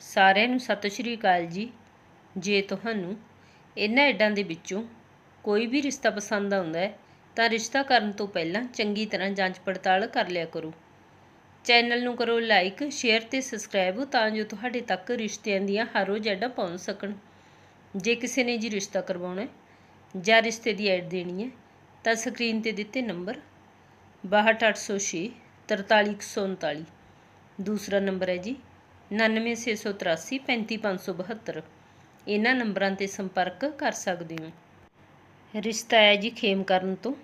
ਸਾਰਿਆਂ ਨੂੰ ਸਤਿ ਸ਼੍ਰੀ ਅਕਾਲ ਜੀ। ਜੇ ਤੁਹਾਨੂੰ ਇਹਨਾਂ ਐਡਾਂ ਦੇ ਵਿੱਚੋਂ ਕੋਈ ਵੀ ਰਿਸ਼ਤਾ ਪਸੰਦ ਆਉਂਦਾ ਹੈ, ਤਾਂ ਰਿਸ਼ਤਾ ਕਰਨ ਤੋਂ ਪਹਿਲਾਂ ਚੰਗੀ ਤਰ੍ਹਾਂ ਜਾਂਚ ਪੜਤਾਲ ਕਰ ਲਿਆ ਕਰੋ। ਚੈਨਲ ਨੂੰ ਕਰੋ ਲਾਈਕ, ਸ਼ੇਅਰ ਤੇ ਸਬਸਕ੍ਰਾਈਬ ਤਾਂ ਜੋ ਤੁਹਾਡੇ ਤੱਕ ਰਿਸ਼ਤਿਆਂ ਦੀਆਂ ਹਰ ਰੋਜ਼ ਐਡਾਂ ਪਹੁੰਚ ਸਕਣ। ਜੇ ਕਿਸੇ ਨੇ ਜੀ ਰਿਸ਼ਤਾ ਕਰਵਾਉਣਾ ਹੈ ਜਾਂ ਰਿਸ਼ਤੇ ਦੀ ਐਡ ਦੇਣੀ ਹੈ, ਤਾਂ ਸਕਰੀਨ ਤੇ ਦਿੱਤੇ ਨੰਬਰ 62806 43139 ਦੂਸਰਾ ਨੰਬਰ ਹੈ ਜੀ 99683 35572 ਇਹਨਾਂ ਨੰਬਰਾਂ ਤੇ ਸੰਪਰਕ ਕਰ ਸਕਦੇ ਹੋ। ਰਿਸ਼ਤਾ ਹੈ ਜੀ ਖੇਮ ਕਰਨ ਤੋਂ।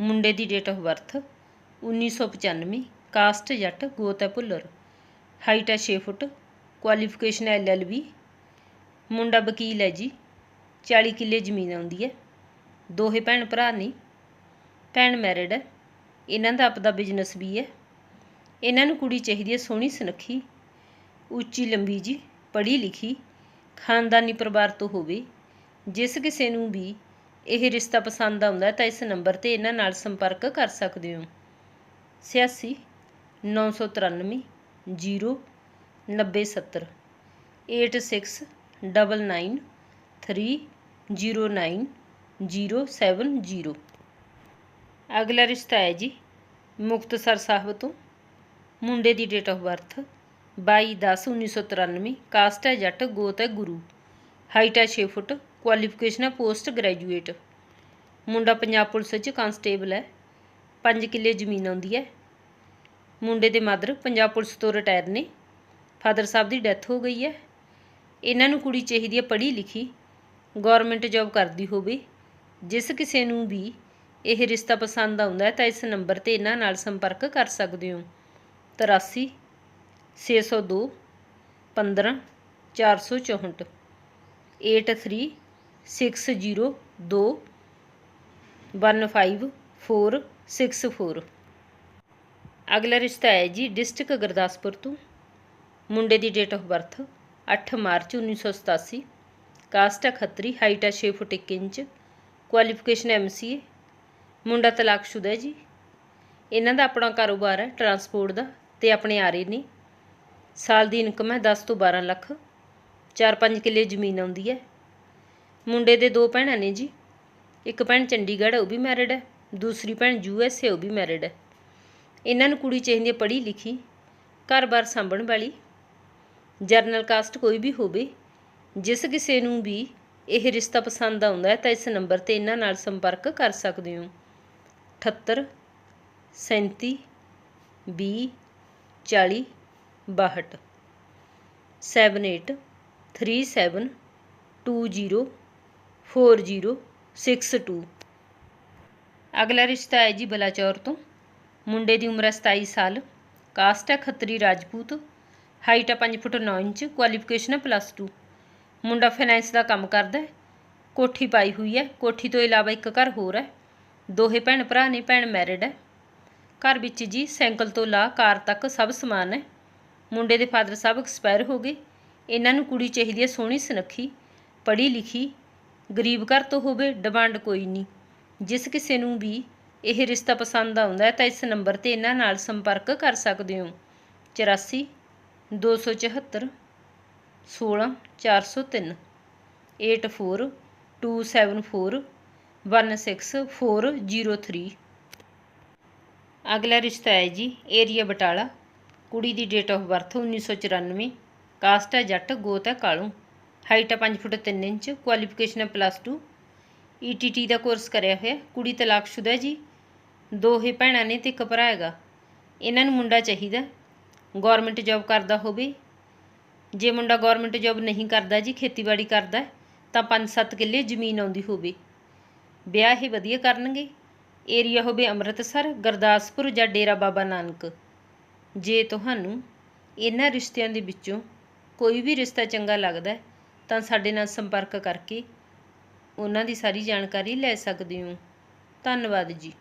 ਮੁੰਡੇ ਦੀ date of birth 1995 caste Jatt ਗੋਤ ਹੈ ਭੁੱਲਰ। ਹਾਈਟ ਹੈ 6 ਫੁੱਟ ਕੁਆਲੀਫਿਕੇਸ਼ਨ ਹੈ ਐਲਐਲਬੀ ਮੁੰਡਾ ਵਕੀਲ ਹੈ ਜੀ 40 ਕਿੱਲੇ ਜ਼ਮੀਨ ਆਉਂਦੀ ਹੈ। ਦੋਹੇ ਭੈਣ ਭਰਾ ਨੇ। ਭੈਣ ਮੈਰਿਡ ਹੈ। ਇਹਨਾਂ ਦਾ ਆਪਦਾ ਬਿਜ਼ਨਸ ਵੀ ਹੈ। ਇਹਨਾਂ ਨੂੰ ਕੁੜੀ ਚਾਹੀਦੀ ਹੈ ਸੋਹਣੀ ਸੁਨੱਖੀ। ਉੱਚੀ ਲੰਬੀ ਜੀ ਪੜ੍ਹੀ ਲਿਖੀ ਖਾਨਦਾਨੀ ਪਰਿਵਾਰ ਤੋਂ ਹੋਵੇ, ਜਿਸ ਕਿਸੇ ਨੂੰ ਵੀ ਇਹ ਰਿਸ਼ਤਾ ਪਸੰਦ ਆਉਂਦਾ ਤਾਂ ਇਸ ਨੰਬਰ ਤੇ ਇਹਨਾਂ ਨਾਲ ਸੰਪਰਕ ਕਰ ਸਕਦੇ ਹੋ। 86 993 0 9070 86 99 3 09 070 ਅਗਲਾ ਰਿਸ਼ਤਾ ਹੈ ਜੀ ਮੁਕਤਸਰ ਸਾਹਿਬ ਤੋਂ, ਮੁੰਡੇ ਦੀ ਡੇਟ ਆਫ ਬਰਥ 22/10/1993 ਕਾਸਟ ਹੈ ਜੱਟ, ਗੋਤ ਹੈ ਗੁਰੂ। ਹਾਈਟ ਹੈ 6 ਫੁੱਟ ਕੁਆਲੀਫਿਕੇਸ਼ਨ ਹੈ ਪੋਸਟ ਗ੍ਰੈਜੂਏਟ ਮੁੰਡਾ ਪੰਜਾਬ ਪੁਲਿਸ ਵਿੱਚ ਕਾਂਸਟੇਬਲ ਹੈ 5 ਕਿੱਲੇ ਜ਼ਮੀਨ ਆਉਂਦੀ ਹੈ। ਮੁੰਡੇ ਦੇ ਮਦਰ ਪੰਜਾਬ ਪੁਲਿਸ ਤੋਂ ਰਿਟਾਇਰ ਨੇ ਫਾਦਰ ਸਾਹਿਬ ਦੀ ਡੈਥ ਹੋ ਗਈ ਹੈ। ਇਹਨਾਂ ਨੂੰ ਕੁੜੀ ਚਾਹੀਦੀ ਹੈ ਪੜ੍ਹੀ ਲਿਖੀ ਗਵਰਨਮੈਂਟ ਜੌਬ ਕਰਦੀ ਹੋਵੇ। ਜਿਸ ਕਿਸੇ ਨੂੰ ਵੀ ਇਹ ਰਿਸ਼ਤਾ ਪਸੰਦ ਆਉਂਦਾ ਹੈ ਤਾਂ ਇਸ ਨੰਬਰ ਤੇ ਇਹਨਾਂ ਨਾਲ ਸੰਪਰਕ ਕਰ ਸਕਦੇ ਹੋ। 83 602 15 464 83 602 15464 ਅਗਲਾ ਰਿਸ਼ਤਾ ਹੈ ਜੀ ਡਿਸਟ੍ਰਿਕਟ ਗੁਰਦਾਸਪੁਰ ਤੋਂ। ਮੁੰਡੇ ਦੀ date of birth 8 March 1987 caste ਹੈ ਖੱਤਰੀ, ਹਾਈਟ ਹੈ 6 ਫੁੱਟ 1 ਇੰਚ। ਕੁਆਲੀਫਿਕੇਸ਼ਨ ਐਮਸੀਏ ਮੁੰਡਾ ਤਲਾਕਸ਼ੁਦਾ ਹੈ ਜੀ। ਇਹਨਾਂ ਦਾ ਆਪਣਾ ਕਾਰੋਬਾਰ ਹੈ ਟਰਾਂਸਪੋਰਟ ਦਾ ਤੇ ਆਪਣੇ ਆ ਰਹੇ ਨੇ। ਸਾਲ ਦੀ ਇਨਕਮ ਹੈ 10 ਤੋਂ 12 ਲੱਖ। 4-5 ਕਿੱਲੇ ਜ਼ਮੀਨ ਆਉਂਦੀ ਹੈ। ਮੁੰਡੇ ਦੇ ਦੋ ਭੈਣਾਂ ਨੇ ਜੀ। ਇੱਕ ਭੈਣ ਚੰਡੀਗੜ੍ਹ ਉਹ ਵੀ ਮੈਰਿਡ ਹੈ। ਦੂਸਰੀ ਭੈਣ ਯੂ ਐੱਸ ਏ ਉਹ ਵੀ ਮੈਰਿਡ ਹੈ। ਇਹਨਾਂ ਨੂੰ ਕੁੜੀ ਚਾਹੀਦੀ ਹੈ ਪੜ੍ਹੀ ਲਿਖੀ, ਘਰ-ਬਾਰ ਸਾਂਭਣ ਵਾਲੀ। ਜਰਨਲ ਕਾਸਟ ਕੋਈ ਵੀ ਹੋਵੇ, ਜਿਸ ਕਿਸੇ ਨੂੰ ਵੀ ਇਹ ਰਿਸ਼ਤਾ ਪਸੰਦ ਆਉਂਦਾ ਹੈ ਤਾਂ ਇਸ ਨੰਬਰ ਤੇ ਇਹਨਾਂ ਨਾਲ ਸੰਪਰਕ ਕਰ ਸਕਦੇ ਹੋ। 78 37 20 40 62 78 37 20 40 62 ਅਗਲਾ ਰਿਸ਼ਤਾ ਹੈ ਜੀ ਬਲਾਚੌਰ ਤੋਂ। ਮੁੰਡੇ ਦੀ ਉਮਰ ਹੈ 27 ਸਾਲ। ਕਾਸਟ ਹੈ ਖੱਤਰੀ ਰਾਜਪੂਤ। ਹਾਈਟ ਹੈ 5 ਫੁੱਟ 9 ਇੰਚ। ਕੁਆਲੀਫਿਕੇਸ਼ਨ ਹੈ ਪਲੱਸ 2 ਮੁੰਡਾ ਫਾਈਨੈਂਸ ਦਾ ਕੰਮ ਕਰਦਾ ਹੈ। ਕੋਠੀ ਪਾਈ ਹੋਈ ਹੈ। ਕੋਠੀ ਤੋਂ ਇਲਾਵਾ ਇੱਕ ਘਰ ਹੋਰ ਹੈ। ਦੋਹੇ ਭੈਣ ਭਰਾ ਨੇ, ਭੈਣ ਮੈਰਿਡ ਹੈ। ਘਰ ਵਿੱਚ ਜੀ ਸਾਈਕਲ ਤੋਂ ਲਾ, ਕਾਰ ਤੱਕ ਸਭ ਸਮਾਨ ਹੈ। ਮੁੰਡੇ ਦੇ ਫਾਦਰ ਸਾਹਿਬ ਐਕਸਪਾਇਰ ਹੋ ਗਏ। ਇਹਨਾਂ ਨੂੰ ਕੁੜੀ ਚਾਹੀਦੀ ਹੈ ਸੋਹਣੀ ਸੁਨੱਖੀ, ਪੜ੍ਹੀ ਲਿਖੀ, ਗਰੀਬ ਘਰ ਤੋਂ ਹੋਵੇ, ਡਿਮਾਂਡ ਕੋਈ ਨਹੀਂ। ਜਿਸ ਕਿਸੇ ਨੂੰ ਵੀ ਇਹ ਰਿਸ਼ਤਾ ਪਸੰਦ ਆਉਂਦਾ ਹੈ ਤਾਂ ਇਸ ਨੰਬਰ ਤੇ ਇਹਨਾਂ ਨਾਲ ਸੰਪਰਕ ਕਰ ਸਕਦੇ ਹੋ। 84 274 16 403 84 274 16403 ਅਗਲਾ ਰਿਸ਼ਤਾ ਹੈ ਜੀ, ਏਰੀਆ ਬਟਾਲਾ। ਕੁੜੀ ਦੀ ਡੇਟ ਆਫ ਬਰਥ 1994 ਕਾਸਟ ਹੈ ਜੱਟ, ਗੋਤ ਹੈ ਕਾਲੂ। ਹਾਈਟ ਹੈ 5 ਫੁੱਟ 3 ਇੰਚ ਕੁਆਲੀਫਿਕੇਸ਼ਨ ਹੈ ਪਲੱਸ 2 ਈਟੀਟੀ ਦਾ ਕੋਰਸ ਕਰਿਆ ਹੋਇਆ, ਕੁੜੀ ਤਲਾਕਸ਼ੁਦਾ ਹੈ ਜੀ। ਹੀ ਭੈਣਾਂ ਨੇ ਤੇ ਇੱਕ ਭਰਾ ਹੈਗਾ। ਇਹਨਾਂ ਨੂੰ ਮੁੰਡਾ ਚਾਹੀਦਾ ਗਵਰਨਮੈਂਟ ਜੌਬ ਕਰਦਾ ਹੋਵੇ। ਜੇ ਮੁੰਡਾ ਗਵਰਨਮੈਂਟ ਜੌਬ ਨਹੀਂ ਕਰਦਾ ਜੀ, ਖੇਤੀਬਾੜੀ ਕਰਦਾ, ਤਾਂ 5-7 ਕਿੱਲੇ ਜ਼ਮੀਨ ਆਉਂਦੀ ਹੋਵੇ। ਵਿਆਹ ਇਹ ਵਧੀਆ ਕਰਨਗੇ। ਏਰੀਆ ਹੋਵੇ ਅੰਮ੍ਰਿਤਸਰ, ਗੁਰਦਾਸਪੁਰ ਜਾਂ ਡੇਰਾ ਬਾਬਾ ਨਾਨਕ। ਜੇ ਤੁਹਾਨੂੰ ਇਹਨਾਂ ਰਿਸ਼ਤਿਆਂ ਦੇ ਵਿੱਚੋਂ ਕੋਈ ਵੀ ਰਿਸ਼ਤਾ ਚੰਗਾ ਲੱਗਦਾ ਤਾਂ ਸਾਡੇ ਨਾਲ ਸੰਪਰਕ ਕਰਕੇ ਉਹਨਾਂ ਦੀ ਸਾਰੀ ਜਾਣਕਾਰੀ ਲੈ ਸਕਦੇ ਹੋ। ਧੰਨਵਾਦ ਜੀ।